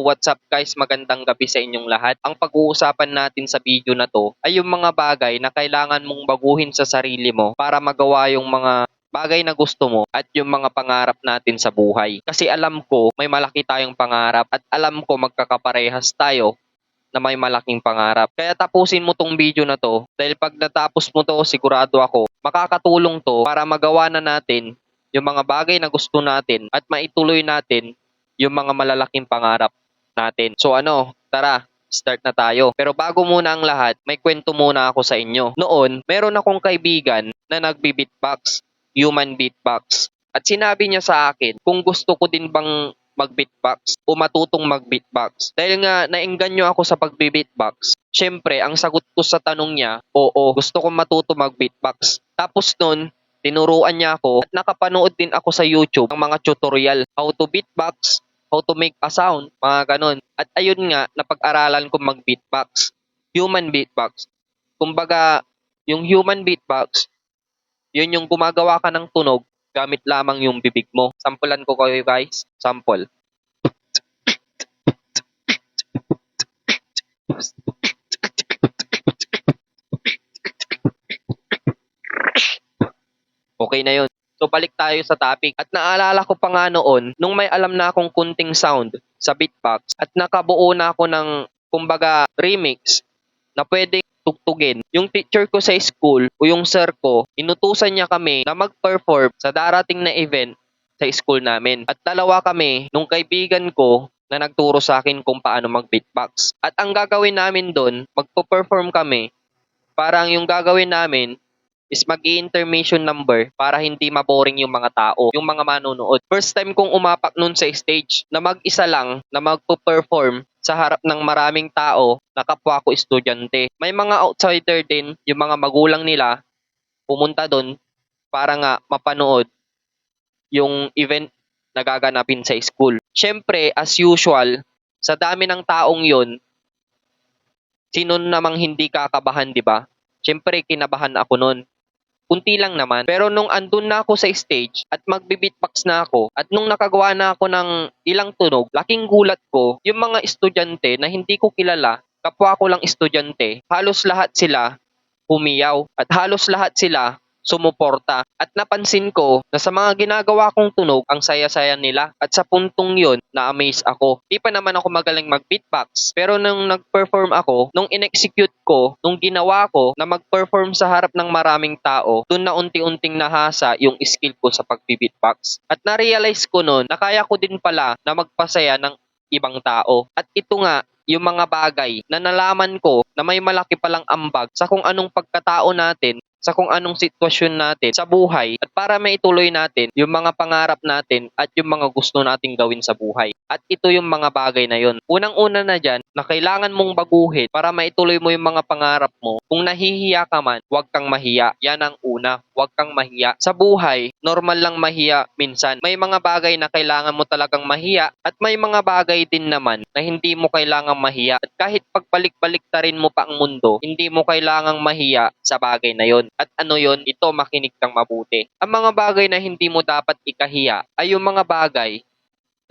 What's up guys, magandang gabi sa inyong lahat. Ang pag-uusapan natin sa video na to ay yung mga bagay na kailangan mong baguhin sa sarili mo para magawa yung mga bagay na gusto mo at yung mga pangarap natin sa buhay. Kasi alam ko may malaki tayong pangarap at alam ko magkakaparehas tayo na may malaking pangarap. Kaya tapusin mo tong video na to dahil pag natapos mo to sigurado ako makakatulong to para magawa na natin yung mga bagay na gusto natin at maituloy natin yung mga malalaking pangarap natin. So ano, tara, start na tayo. Pero bago muna ang lahat, may kwento muna ako sa inyo. Noon, meron akong kaibigan na nagbi-beatbox, human beatbox. At sinabi niya sa akin kung gusto ko din bang mag-beatbox o matutong mag-beatbox. Dahil nga naengganyo ako sa pagbi-beatbox. Siyempre, ang sagot ko sa tanong niya, oo, gusto ko matuto mag-beatbox. Tapos nun, tinuruan niya ako at nakapanood din ako sa YouTube ng mga tutorial how to beatbox, how to make a sound, mga ganon. At ayun nga, napag-aralan ko mag-beatbox. Human beatbox. Kumbaga, yung human beatbox, yun yung gumagawa ka ng tunog gamit lamang yung bibig mo. Sampulan ko kayo guys. Sample. Okay na yun. So balik tayo sa topic. At naalala ko pa nga noon, nung may alam na akong kunting sound sa beatbox at nakabuo na ako ng kumbaga remix na pwedeng tugtugin. Yung teacher ko sa school o yung sir ko, inutusan niya kami na mag-perform sa darating na event sa school namin. At dalawa kami nung kaibigan ko na nagturo sa akin kung paano mag-beatbox. At ang gagawin namin doon, magpo-perform kami. Parang yung gagawin namin, is mag intermission number para hindi maboring yung mga tao, yung mga manonood. First time kong umapak nun sa stage na mag-isa lang na magpo-perform sa harap ng maraming tao na kapwa ko estudyante. May mga outsider din, yung mga magulang nila, pumunta doon para nga mapanood yung event na gaganapin sa school. Siyempre, as usual, sa dami ng taong yon sino namang hindi kakabahan, di ba? Siyempre, kinabahan ako noon kunti lang naman. Pero nung andun na ako sa stage at magbi-beatbox na ako at nung nakagawa na ako ng ilang tunog, laking gulat ko yung mga estudyante na hindi ko kilala, kapwa ko lang estudyante, halos lahat sila humiyaw at halos lahat sila sumuporta. At napansin ko na sa mga ginagawa kong tunog, ang saya-saya nila. At sa puntong yon na-amaze ako. Di pa naman ako magaling mag-beatbox. Pero nung nag-perform ako, nung in-execute ko, nung ginawa ko na mag-perform sa harap ng maraming tao, dun na unti-unting nahasa yung skill ko sa pag-beatbox. At na-realize ko nun na kaya ko din pala na magpasaya ng ibang tao. At ito nga, yung mga bagay na nalaman ko na may malaki palang ambag sa kung anong pagkatao natin sa kung anong sitwasyon natin sa buhay at para maituloy natin yung mga pangarap natin at yung mga gusto nating gawin sa buhay. At ito yung mga bagay na yon. Unang-una na dyan na kailangan mong baguhin para maituloy mo yung mga pangarap mo. Kung nahihiya ka man, huwag kang mahiya. Yan ang una. Huwag kang mahiya. Sa buhay, normal lang mahiya minsan. May mga bagay na kailangan mo talagang mahiya at may mga bagay din naman na hindi mo kailangang mahiya. At kahit pagbalik-balik ta rin mo pa ang mundo, hindi mo kailangang mahiya sa bagay na yon. At ano yon? Ito makinig kang mabuti. Ang mga bagay na hindi mo dapat ikahiya ay yung mga bagay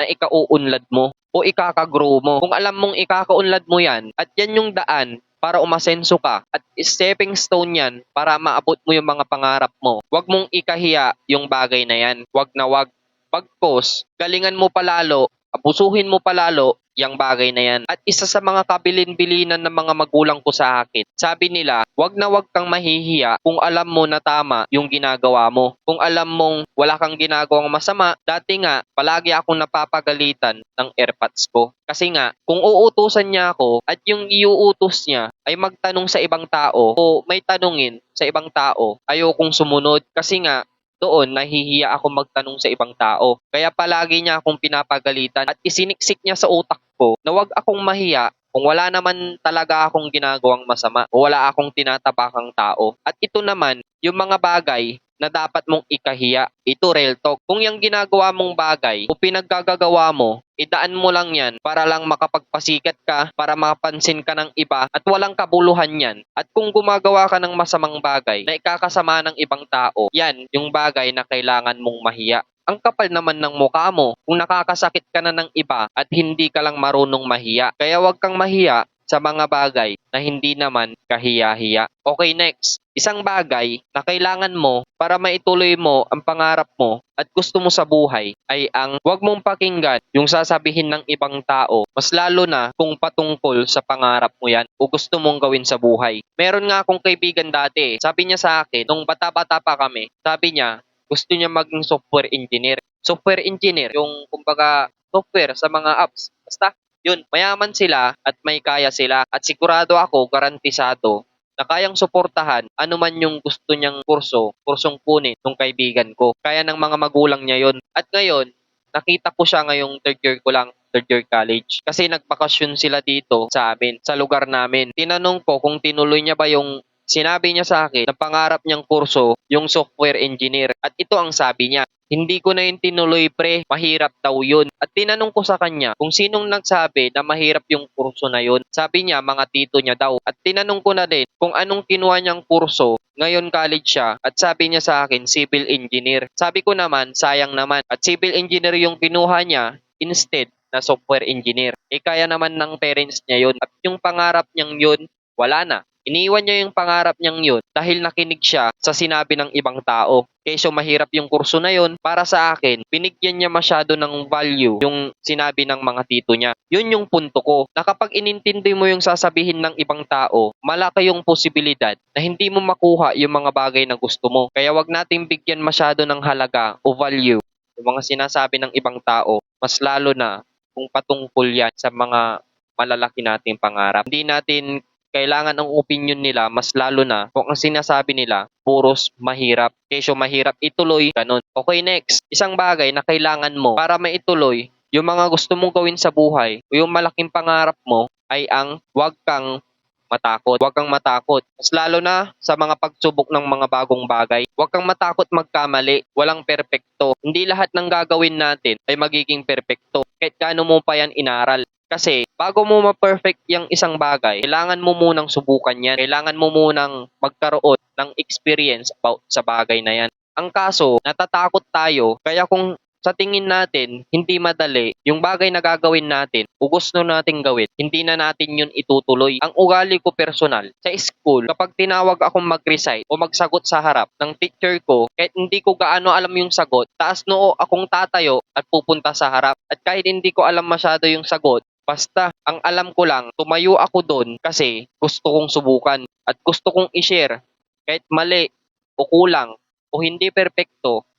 na ikauunlad mo o ikakagrow mo. Kung alam mong ikakaunlad mo yan at yan yung daan para umasenso ka at stepping stone yan para maabot mo yung mga pangarap mo. Huwag mong ikahiya yung bagay na yan. Huwag na huwag. Pagkos, galingan mo palalo, abusuhin mo palalo yung bagay na yan. At isa sa mga kabilin-bilinan ng mga magulang ko sa akin, sabi nila, wag na wag kang mahihiya kung alam mo na tama yung ginagawa mo. Kung alam mong wala kang ginagawang masama, dati nga, palagi akong napapagalitan ng airpods ko. Kasi nga, kung uutusan niya ako at yung iuutos niya ay magtanong sa ibang tao o may tanungin sa ibang tao, ayokong sumunod. Kasi nga, doon nahihiya ako magtanong sa ibang tao. Kaya palagi niya akong pinapagalitan at isiniksik niya sa utak ko na wag akong mahiya kung wala naman talaga akong ginagawang masama o wala akong tinatapakang tao. At ito naman, yung mga bagay na dapat mong ikahiya. Ito real talk. Kung yung ginagawa mong bagay o pinaggagawa mo, idaan mo lang yan para lang makapagpasikat ka, para mapansin ka ng iba at walang kabuluhan yan. At kung gumagawa ka ng masamang bagay na ikakasama ng ibang tao, yan yung bagay na kailangan mong mahiya. ang kapal naman ng mukha mo kung nakakasakit ka na ng iba at hindi ka lang marunong mahiya. Kaya wag kang mahiya sa mga bagay na hindi naman kahiya-hiya. Okay, next. Isang bagay na kailangan mo para maituloy mo ang pangarap mo at gusto mo sa buhay ay ang wag mong pakinggan yung sasabihin ng ibang tao, mas lalo na kung patungkol sa pangarap mo yan o gusto mong gawin sa buhay. Meron nga akong kaibigan dati, sabi niya sa akin, nung bata-bata pa kami, sabi niya, gusto niya maging software engineer. Software engineer, yung kumbaga software sa mga apps. Basta, yun, mayaman sila at may kaya sila. At sigurado ako, garantisado, na kayang suportahan ano man yung gusto niyang kurso, kursong kunin ng kaibigan ko. Kaya ng mga magulang niya yon. At ngayon, nakita ko siya ngayong third year ko lang, third year college. Kasi nagpakasyon sila dito sa amin, sa lugar namin. Tinanong ko kung tinuloy niya ba yung sinabi niya sa akin na pangarap niyang kurso yung software engineer. At ito ang sabi niya, hindi ko na yung tinuloy pre, mahirap daw yun. At tinanong ko sa kanya kung sinong nagsabi na mahirap yung kurso na yun. Sabi niya, mga tito niya daw. At tinanong ko na din kung anong kinuha niyang kurso. Ngayon college siya at sabi niya sa akin, civil engineer. Sabi ko naman, sayang naman. At civil engineer yung kinuha niya instead na software engineer. Eh kaya naman ng parents niya yun. At yung pangarap niyang yun, wala na. Iniwan niya yung pangarap niyang yun dahil nakinig siya sa sinabi ng ibang tao. Kesyo mahirap yung kurso na yun, para sa akin, binigyan niya masyado ng value yung sinabi ng mga tito niya. Yun yung punto ko, na kapag inintindi mo yung sasabihin ng ibang tao, malaki yung posibilidad na hindi mo makuha yung mga bagay na gusto mo. Kaya wag nating bigyan masyado ng halaga o value yung mga sinasabi ng ibang tao, mas lalo na kung patungkol yan sa mga malalaki nating pangarap. Hindi natin kailangan ang opinion nila mas lalo na kung ang sinasabi nila puros mahirap. Kesyo mahirap ituloy, ganun. Okay, next. Isang bagay na kailangan mo para maituloy yung mga gusto mong gawin sa buhay o yung malaking pangarap mo ay ang wag kang matakot. Huwag kang matakot. Mas lalo na sa mga pagsubok ng mga bagong bagay. Huwag kang matakot magkamali. Walang perpekto. Hindi lahat ng gagawin natin ay magiging perpekto. Kahit gaano mo pa yan inaral. Kasi bago mo ma-perfect yung isang bagay, kailangan mo munang subukan yan. Kailangan mo munang magkaroon ng experience about sa bagay na yan. Ang kaso, natatakot tayo. Kaya kung sa tingin natin, hindi madali, yung bagay na gagawin natin, o gusto natin gawin, hindi na natin yun itutuloy. Ang ugali ko personal, sa school, kapag tinawag akong mag-recite o magsagot sa harap ng teacher ko, kahit hindi ko gaano alam yung sagot, taas noo akong tatayo at pupunta sa harap. At kahit hindi ko alam masyado yung sagot, Basta, ang alam ko lang, tumayo ako doon kasi gusto kong subukan at gusto kong i-share kahit mali o kulang o hindi perpekto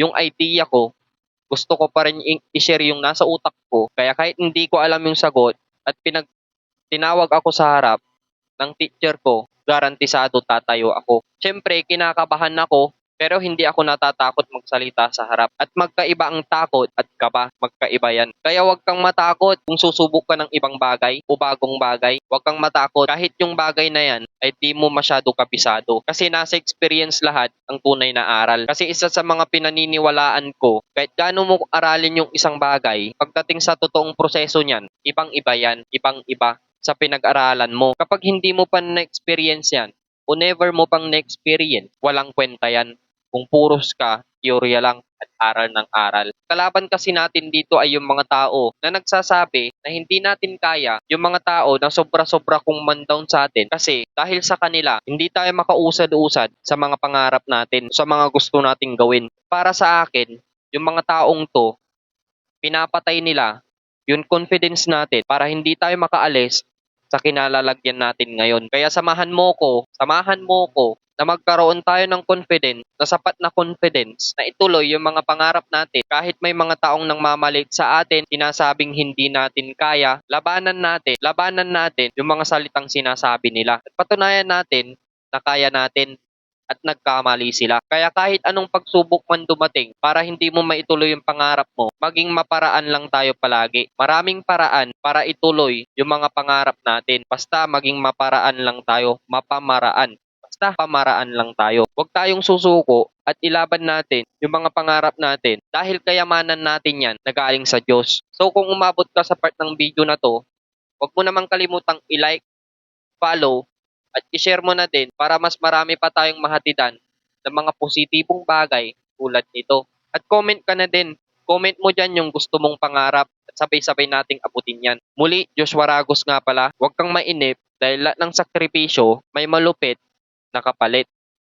yung idea ko, gusto ko pa rin i-share yung nasa utak ko. Kaya kahit hindi ko alam yung sagot at pinag tinawag ako sa harap ng teacher ko, garantisado tatayo ako. Siyempre, kinakabahan ako pero hindi ako natatakot magsalita sa harap. At magkaiba ang takot at kaba. Magkaiba yan. Kaya huwag kang matakot kung susubok ka ng ibang bagay o bagong bagay. Huwag kang matakot kahit yung bagay na yan ay di mo masyado kabisado. Kasi nasa experience lahat ang tunay na aral. Kasi isa sa mga pinaniniwalaan ko, kahit gaano mo aralin yung isang bagay, pagdating sa totoong proseso niyan, ibang iba yan, ibang iba sa pinag-aralan mo. Kapag hindi mo pa na-experience yan, o never mo pang na-experience, walang kwenta yan kung puros ka, teorya lang at aral ng aral. Kalaban kasi natin dito ay yung mga tao na nagsasabi na hindi natin kaya yung mga tao na sobra-sobra kung man down sa atin kasi dahil sa kanila, hindi tayo makausad-usad sa mga pangarap natin, sa mga gusto nating gawin. Para sa akin, yung mga taong to, pinapatay nila yung confidence natin para hindi tayo makaalis sa kinalalagyan natin ngayon. Kaya samahan mo ko, samahan mo ko na magkaroon tayo ng confidence, na sapat na confidence na ituloy yung mga pangarap natin. Kahit may mga taong nang mamalit sa atin, sinasabing hindi natin kaya, labanan natin, labanan natin yung mga salitang sinasabi nila. At patunayan natin na kaya natin at nagkamali sila. Kaya kahit anong pagsubok man dumating para hindi mo maituloy yung pangarap mo, maging maparaan lang tayo palagi. Maraming paraan para ituloy yung mga pangarap natin. Basta maging maparaan lang tayo, mapamaraan. Basta pamaraan lang tayo. Huwag tayong susuko at ilaban natin yung mga pangarap natin dahil kayamanan natin yan na galing sa Diyos. So kung umabot ka sa part ng video na to, huwag mo namang kalimutang i-like, follow, at i-share mo na din para mas marami pa tayong mahatidan ng mga positibong bagay tulad nito. At comment ka na din. Comment mo dyan yung gusto mong pangarap at sabay-sabay nating abutin yan. Muli, Joshua Ragos nga pala, huwag kang mainip dahil lahat ng sakripisyo may malupit na kapalit.